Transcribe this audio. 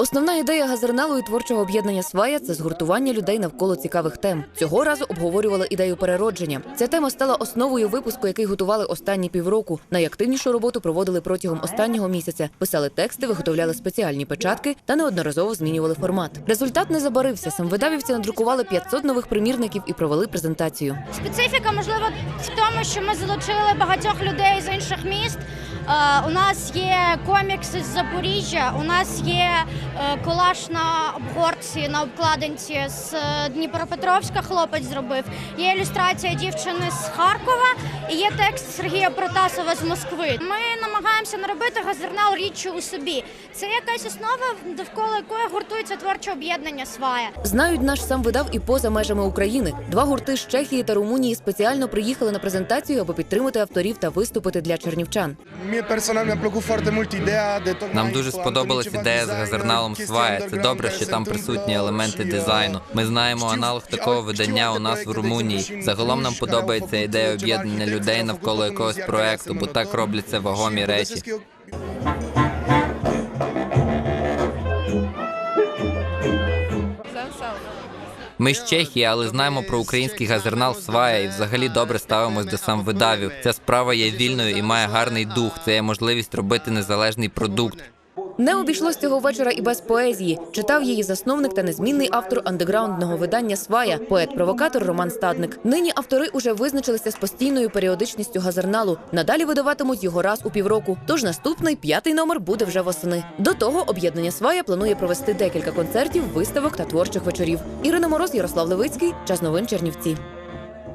Основна ідея газерналу творчого об'єднання свая це згуртування людей навколо цікавих тем. Цього разу обговорювали ідею переродження. Ця тема стала основою випуску, який готували останні півроку. Найактивнішу роботу проводили протягом останнього місяця. Писали тексти, виготовляли спеціальні печатки та неодноразово змінювали формат. Результат не забарився. Самвидавівці надрукували 500 нових примірників і провели презентацію. Специфіка можливо в тому, що ми залучили багатьох людей з інших міст. Е, У нас є комікси з Запоріжжя, у нас є колаж на обгортці на обкладинці з е, Дніпропетровська. Хлопець зробив. Є ілюстрація дівчини з Харкова і є текст Сергія Протасова з Москви. Ми намагаємося не робити газернал річчю у собі. Це якась основа, довкола якої гуртується творче об'єднання свая. Знають наш сам видав і поза межами України. Два гурти з Чехії та Румунії спеціально приїхали на презентацію, аби підтримати авторів та виступити для чернівчан. Нам дуже сподобалась ідея з design, chestii Свая. Це добре, що там присутні елементи дизайну. Ми знаємо аналог такого видання у нас в Румунії. Загалом нам подобається ідея об'єднання людей навколо якогось проекту, бо так робляться вагомі речі. Ми з Чехії, але знаємо про український газернал Свая і взагалі добре ставимось до самвидавів. Ця справа є вільною і має гарний дух. Це є можливість робити незалежний продукт. Не обійшлось цього вечора і без поезії. Читав її засновник та незмінний автор андеграундного видання Свая, поет-провокатор Роман Стадник. Нині автори уже визначилися з постійною періодичністю газерналу. Надалі видаватимуть його раз у півроку. Тож наступний п'ятий номер буде вже восени. До того об'єднання Свая планує провести декілька концертів, виставок та творчих вечорів. Ірина Мороз, Ярослав Левицький, час новин Чернівці.